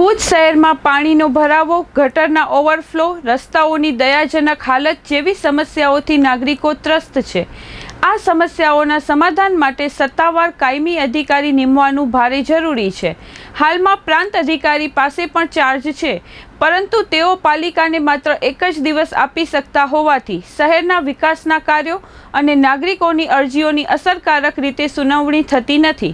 ભુજ શહેરમાં પાણીનો ભરાવો, ગટરના ઓવરફ્લો, રસ્તાઓની દયાજનક હાલત જેવી સમસ્યાઓથી નાગરિકો ત્રસ્ત છે. આ સમસ્યાઓના સમાધાન માટે સત્તાવાર કાયમી અધિકારી નીમવાનું ભારે જરૂરી છે. હાલમાં પ્રાંત અધિકારી પાસે પણ ચાર્જ છે. પરંતુ તેઓ પાલિકાને માત્ર એક જ દિવસ આપી શકતા હોવાથી શહેરના વિકાસના કાર્યો અને નાગરિકોની અરજીઓની અસરકારક રીતે સુનાવણી થતી નથી.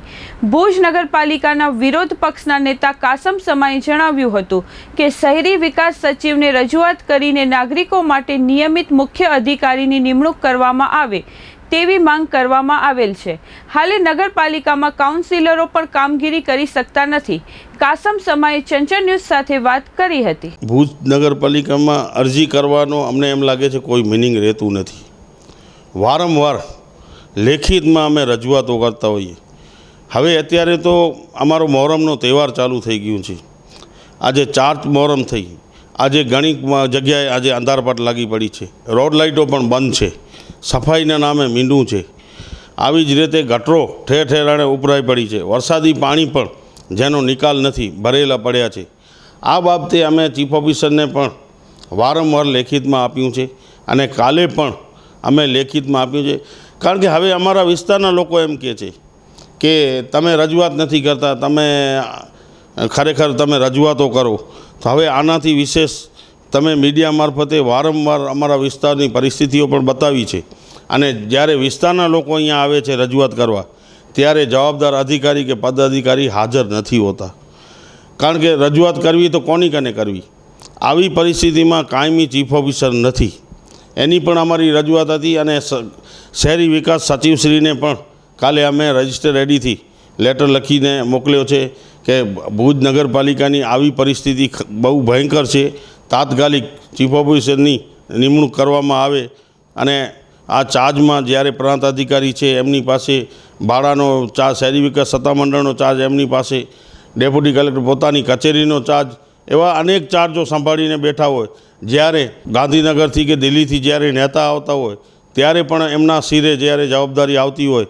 ભુજ નગરપાલિકાના વિરોધ પક્ષના નેતા કાસમ સમાએ જણાવ્યું હતું કે શહેરી વિકાસ સચિવને રજૂઆત કરીને નાગરિકો માટે નિયમિત મુખ્ય અધિકારીની નિમણૂક કરવામાં આવે તેવી માંગ કરવામાં આવેલ છે. હાલે નગરપાલિકામાં કાઉન્સિલરો પણ કામગીરી કરી શકતા નથી. કાસમ સમાએ ચંચળ ન્યૂઝ સાથે વાત કરી હતી. ભુજ નગરપાલિકામાં અરજી કરવાનો અમને એમ લાગે છે કોઈ મિનિંગ રહેતું નથી. વારંવાર લેખિતમાં અમે રજૂઆતો કરતા હોઈએ. હવે અત્યારે તો અમારો મોહરમનો તહેવાર ચાલુ થઈ ગયું છે. આજે ચાર મોહરમ થઈ. આજે ઘણી જગ્યાએ આજે અંધારપાટ લાગી પડી છે. રોડ લાઇટો પણ બંધ છે. સફાઈના નામે મીંડું છે. આવી જ રીતે ગટરો ઠેર ઠેરાણે ઉપરાઈ પડી છે. વરસાદી પાણી પણ જેનો નિકાલ નથી, ભરેલા પડ્યા છે. આ બાબતે અમે ચીફ ઓફિસરને પણ વારંવાર લેખિતમાં આપ્યું છે અને કાલે પણ અમે લેખિતમાં આપ્યું છે. કારણ કે હવે અમારા વિસ્તારના લોકો એમ કહે છે કે તમે રજૂઆત નથી કરતા, તમે ખરેખર તમે રજૂઆતો કરો. તો હવે આનાથી વિશેષ તમે મીડિયા મારફતે વારંવાર અમારા વિસ્તારની પરિસ્થિતિઓ પણ બતાવી છે. અને જ્યારે વિસ્તારના લોકો અહીંયા આવે છે રજૂઆત કરવા ત્યારે જવાબદાર અધિકારી કે પદાધિકારી હાજર નથી હોતા. કારણ કે રજૂઆત કરવી તો કોની કને કરવી? આવી પરિસ્થિતિમાં કાયમી ચીફ ઓફિસર નથી. એની પણ અમારી રજૂઆત હતી અને શહેરી વિકાસ સચિવશ્રીને પણ કાલે અમે રજિસ્ટર રેડીથી લેટર લખીને મોકલ્યો છે કે ભુજ નગરપાલિકાની આવી પરિસ્થિતિ બહુ ભયંકર છે. તાત્કાલિક ચીફ ઓફિસરની નિમણૂક કરવામાં આવે અને આ ચાર્જમાં જ્યારે પ્રાંત અધિકારી છે, એમની પાસે ભાડાનો ચાર્જ, શહેરી વિકાસ સત્તામંડળનો ચાર્જ, એમની પાસે ડેપ્યુટી કલેક્ટર પોતાની કચેરીનો ચાર્જ, એવા અનેક ચાર્જો સંભાળીને બેઠા હોય. જ્યારે ગાંધીનગરથી કે દિલ્હીથી જ્યારે નેતા આવતા હોય, ત્યારે પણ એમના સિરે જ્યારે જવાબદારી આવતી હોય,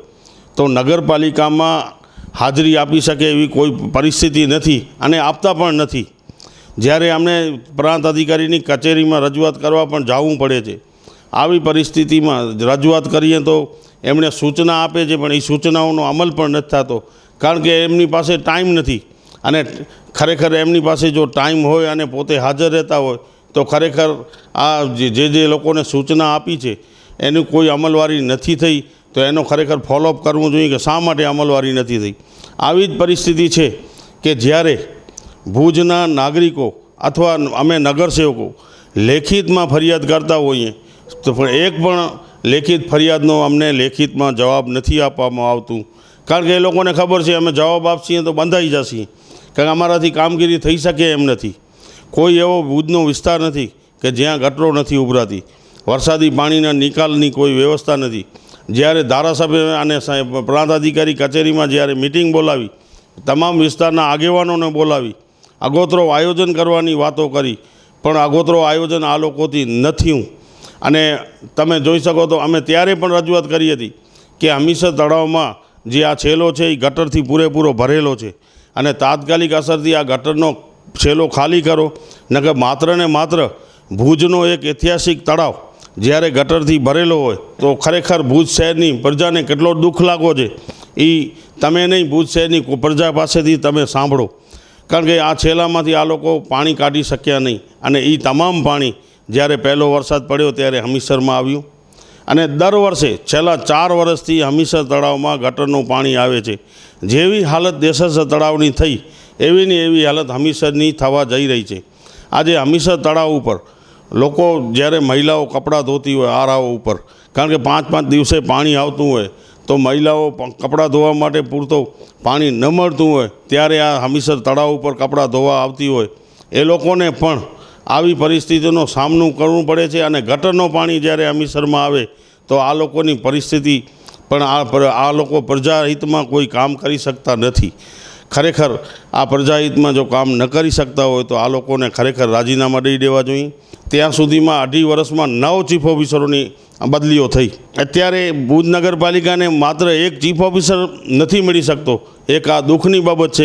તો નગરપાલિકામાં હાજરી આપી શકે એવી કોઈ પરિસ્થિતિ નથી અને આપતા પણ નથી. જ્યારે અમને પ્રાંત અધિકારીની કચેરીમાં રજૂઆત કરવા પણ જવું પડે છે આવી પરિસ્થિતિમાં રજૂઆત કરીએ તો એમણે સૂચના આપે છે, પણ એ સૂચનાઓનો અમલ પણ નથી થતો. કારણ કે એમની પાસે ટાઈમ નથી. અને ખરેખર એમની પાસે જો ટાઈમ હોય અને પોતે હાજર રહેતા હોય, તો ખરેખર આ જે જે લોકોને સૂચના આપી છે, એની કોઈ અમલવારી નથી થઈ, તો એનો ખરેખર ફોલોઅપ કરવું જોઈએ કે શા માટે અમલવારી નથી થઈ? આવી જ પરિસ્થિતિ છે કે જ્યારે ભુજના નાગરિકો અથવા અમે નગરસેવકો લેખિતમાં ફરિયાદ કરતા હોઈએ તો પણ એક પણ લેખિત ફરિયાદનો અમને લેખિતમાં જવાબ નથી આપવામાં આવતું. કારણ કે એ લોકોને ખબર છે, અમે જવાબ આપશીએ તો બંધાઈ જશે કારણ કે અમારાથી કામગીરી થઈ શકે એમ નથી. કોઈ એવો ભુજનો વિસ્તાર નથી કે જ્યાં ગટરો નથી ઉભરાતી. વરસાદી પાણીના નિકાલની કોઈ વ્યવસ્થા નથી. જ્યારે ધારાસભ્ય અને પ્રાંતાધિકારી કચેરીમાં જ્યારે મિટિંગ બોલાવી, તમામ વિસ્તારના આગેવાનોને બોલાવી આગોતરો આયોજન કરવાની વાતો કરી, પણ આગોતરો આયોજન આ લોકોથી નથી. અને તમે જોઈ શકો તો અમે ત્યારે પણ રજૂઆત કરી હતી કે હમીસર તળાવમાં જે આ છેલો છે એ ગટરથી પૂરેપૂરો ભરેલો છે. અને તાત્કાલિક અસરથી આ ગટરનો છેલો ખાલી કરો, નકર માત્ર ને માત્ર ભુજનો એક ઐતિહાસિક તળાવ જ્યારે ગટરથી ભરેલો હોય, તો ખરેખર ભુજ શહેરની પ્રજાને કેટલો દુઃખ લાગો છે. એ તમે નહીં, ભુજ શહેરની પ્રજા પાસેથી તમે સાંભળો. કારણ કે આ છેલામાંથી આ લોકો પાણી કાઢી શક્યા નહીં. અને એ તમામ પાણી જ્યારે પહેલો વરસાદ પડ્યો ત્યારે હમીસરમાં આવ્યું. અને દર વર્ષે છેલ્લા ચાર વર્ષથી હમીસર તળાવમાં ગટરનું પાણી આવે છે. જેવી હાલત દેસર તળાવની થઈ એવી ને એવી હાલત હમીસરની થવા જઈ રહી છે. આજે હમીસર તળાવ ઉપર લોકો જ્યારે મહિલાઓ કપડાં ધોતી હોય, આરાઓ ઉપર, કારણ કે પાંચ પાંચ દિવસે પાણી આવતું હોય, તો મહિલાઓ કપડાં ધોવા માટે પૂરતો પાણી ન મળતું હોય, ત્યારે આ હમીસર તળાવ ઉપર કપડાં ધોવા આવતી હોય. એ લોકોને પણ આવી પરિસ્થિતિનો સામનો કરવું પડે છે અને ગટરનું પાણી જ્યારે અમીસરમાં આવે તો આ લોકોની પરિસ્થિતિ પણ આ આ લોકો પ્રજાહિતમાં કોઈ કામ કરી શકતા નથી. ખરેખર આ પ્રજાહિતમાં જો કામ ન કરી શકતા હોય તો આ લોકોને ખરેખર રાજીનામા દઈ દેવા જોઈએ. ત્યાં સુધીમાં અઢી વર્ષમાં નવ ચીફ ઓફિસરોની બદલીઓ થઈ. અત્યારે ભુજ નગરપાલિકાને માત્ર એક ચીફ ઓફિસર નથી મળી શકતો. એક આ દુઃખની બાબત છે